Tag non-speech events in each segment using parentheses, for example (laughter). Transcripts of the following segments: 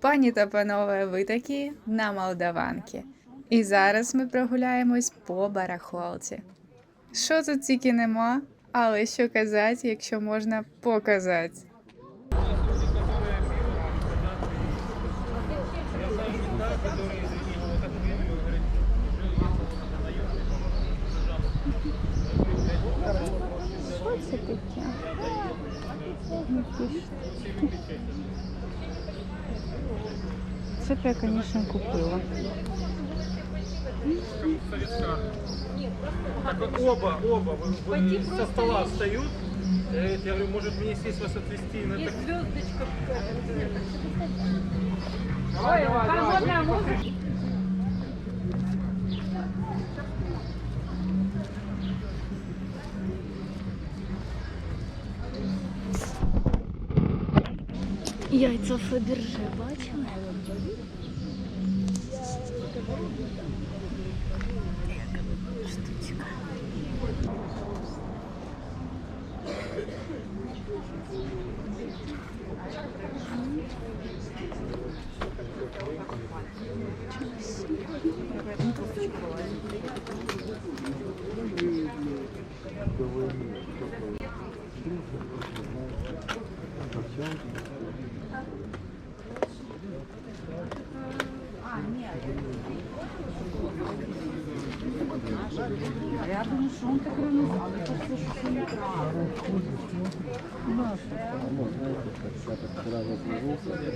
Пані та панове, ви такі на Молдаванки. І зараз ми прогуляємось по барахолці. Що тут тільки нема, але що казати, якщо можна показати. Що це таке? Це б я, звісно, купила. Так оба, оба. Вы- вы со стола встают. Я говорю, может мне здесь вас отвезти? На так... Яйця Фаберже бачили? Штучка. Ну, знаете,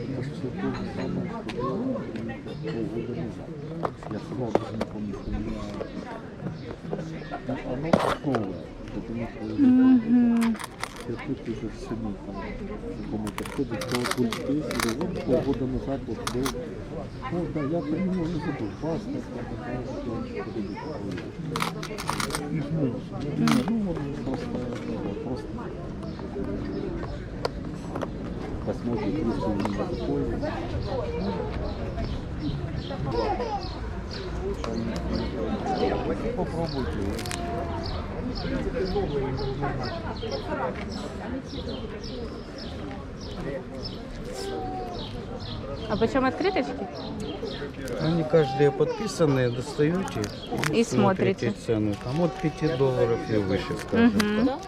самого, что было полгода назад. Я сразу же не помню, что у меня ну, оно такое, потому что Я тут уже всему там какому-то ходу, что вот здесь, или вот полгода назад вот был. Ну да, я про него не забыл. Паста, там, Ну, вот просто, просто посмотрим, если у него такое. Попробуйте. А почем открыточки? Они каждые подписанные, достаете И смотрите. цену. Там от 5 долларов и выше, скажем. Угу.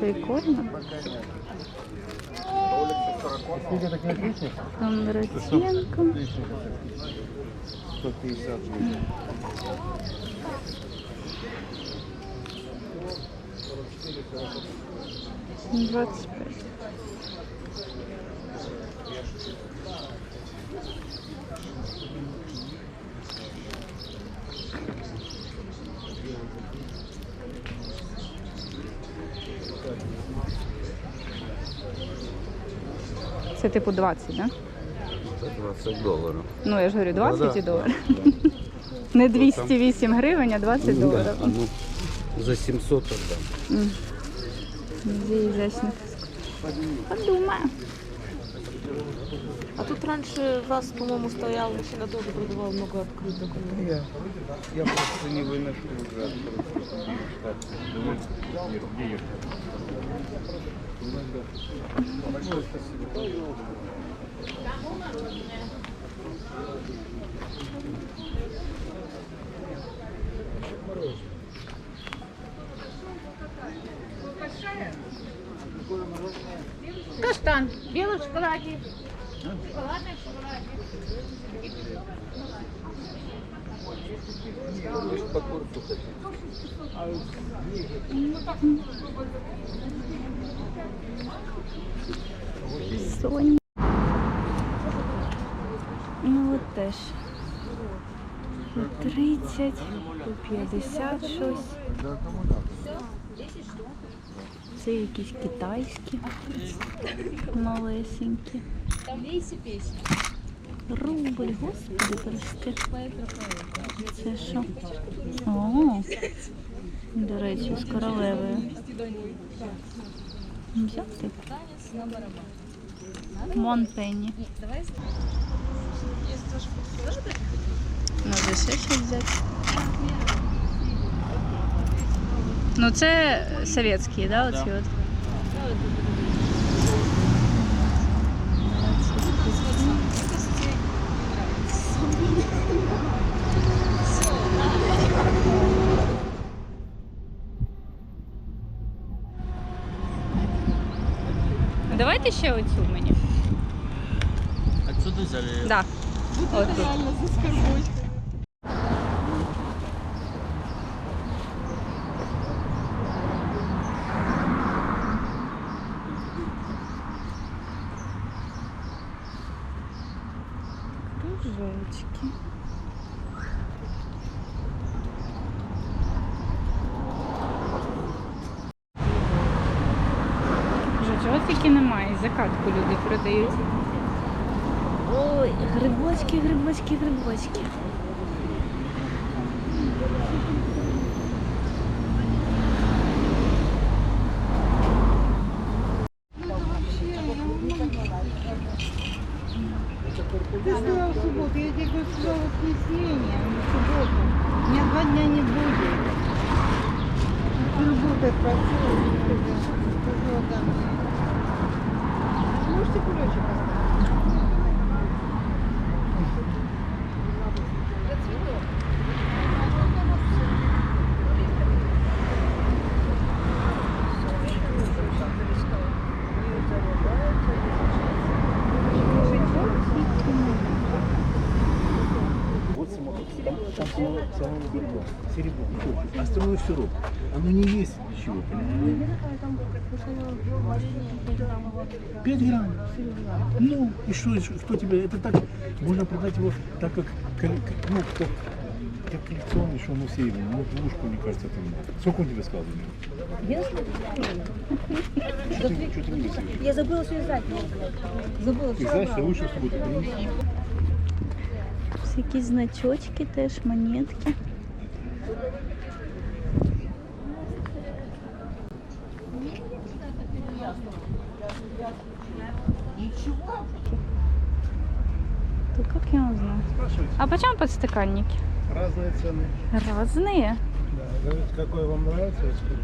Прикольно. Отличия? Кондратенко. 150 гривен. Двадцать пять. Це типу 20, да? Это 20 долларов. Ну, я ж говорю, 20 Да-да. і доларів. (laughs) Не 208 гривень, а 20 доларів. За 700 отдам. Где изящный Подумаю. А тут раньше раз, по-моему, стоял, мужчина тоже продавал много открыток. Я, я просто не выношу уже Белый в шоколаде. Шоколадный в шоколаде. Соня. Ну от теж. По 30, по 50 щось. Це якісь китайські. Малесенькі. Рубль, господи, прости. Це що? О, до речі, з королевою. Взяти? Монпенні. Надо ще щось взяти. Ну це советские, да, оці от? Давайте ще оцю мені. Отсюда взяли. Да. Вот. Это реально заскорбочка. Вже чого тільки немає, закатку люди продають. Ой, грибочки, грибочки, грибочки. Берега. Серебро. Остальное сироп. Оно не есть ничего, понимаешь? 5 грамм. Ну, и что, что, тебе? Это так, можно продать его так, как, ну, как, как коллекционный, что оно серебряное. Ну, двушку, мне кажется, там. Сколько он тебе сказал? Что ты, что ты? Я забыла связать. Забыла Ты знаешь, что лучше в субботу. Всякі значочки теж, монетки. То как я узнаю? А почем подстаканники? Разные цены. Разные. Да, говорите, какой вам нравится, я скажу.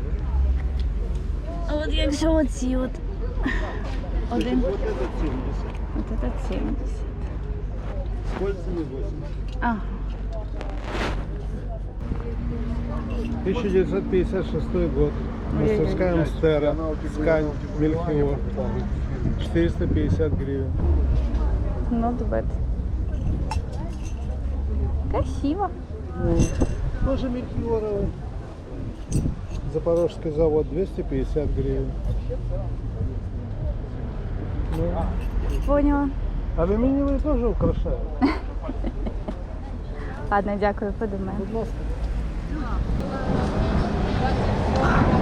А от якщо оці от. Один. Вот этот 70. Вот этот 70. С кольцами 80. Ага. 1956 год. Ой-ой-ой. Мастерская Амстера. Скань. Мельхиор. 450 гривен. Not bad. Красиво. Тоже Мельхиоровый. Запорожский завод 250 гривен. Ну, Поняла. алюминиевые тоже украшают. (laughs) Ладно, дякую, подумаю. Стоматия Thank you.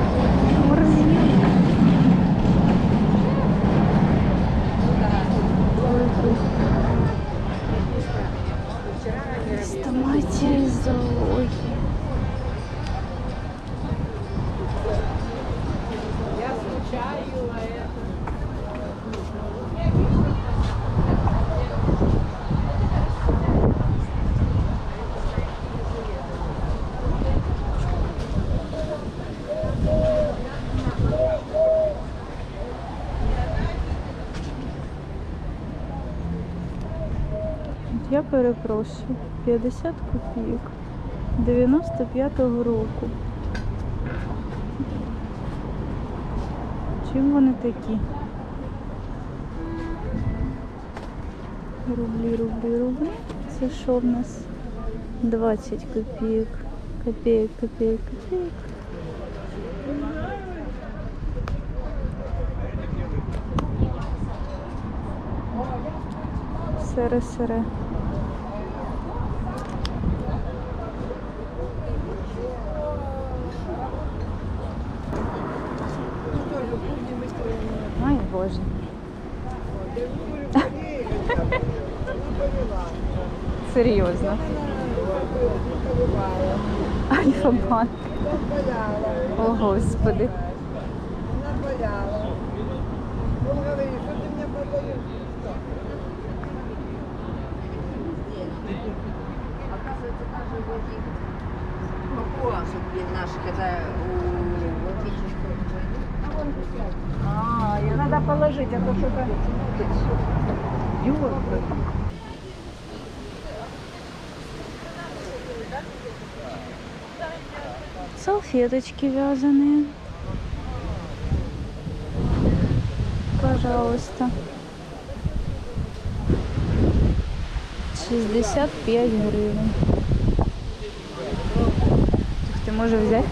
Перепрошую, 50 копійок 95-го року. Чим вони такі? Рублі, рублі, рублі. Це що в нас? 20 копійок. Копійок, копійок, копійок. Сире, Серйозно. Альфа-банк. О, Господи. Наши, когда у Отечественной войны. А, ее надо положить, а то что-то дёргает. Салфеточки вязаные. Кажу, пожалуйста. 65 гривень. Ти може взяти?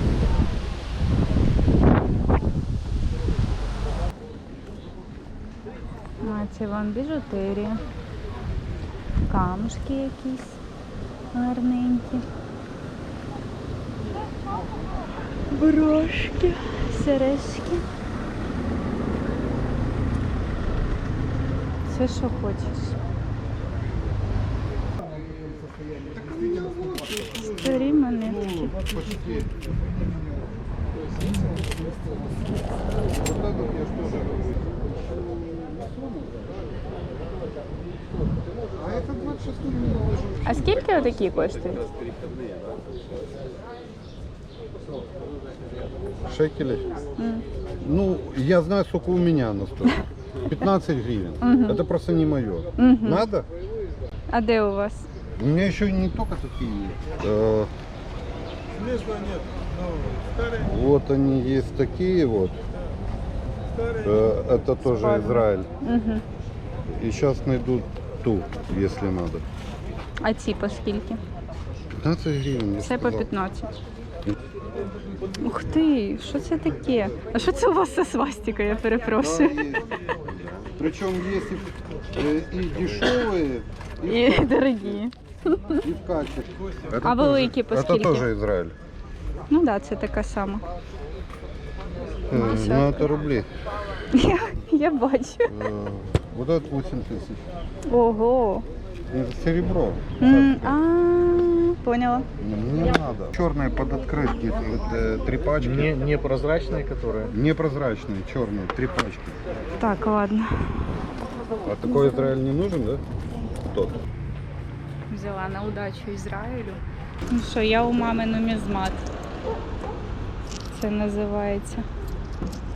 А це вам біжутерія. Камушки якісь гарненькі. Брошки, сережки. Все, що хочеш. Старі монетки. А скільки отакі коштують? Шекели? Ну, я знаю, сколько у меня она стоит. 15 гривен. Это просто не мое. Надо? А де у вас? У меня еще не только такие. Э, Вот они есть такие вот. Э, Это тоже Израиль. Угу. И сейчас найду ту, если надо. А ці по скільки? 15 гривен. я Це по сказал. 15. Ух ти, що це таке? А що це у вас за свастика, я перепрошую? Причем есть и, э, и дешевые, и, І дорогі. и в качестве. Это А великие по Это скільки? тоже Израиль. Ну так, да, це така сама. Э, Ну, это рубли. Я, я бачу. Э, Вот это 8 тысяч. Ого. Это серебро. М, А, поняла. Не надо. Черные под открытки. вот, э, Три пачки. Не, непрозрачные, которые. Непрозрачные, черные, три пачки. Так, ладно. А такой Израиль не нужен, да? Тот. Взяла на удачу Ізраїлю. Ну що, я у мами нумізмат. Це називається.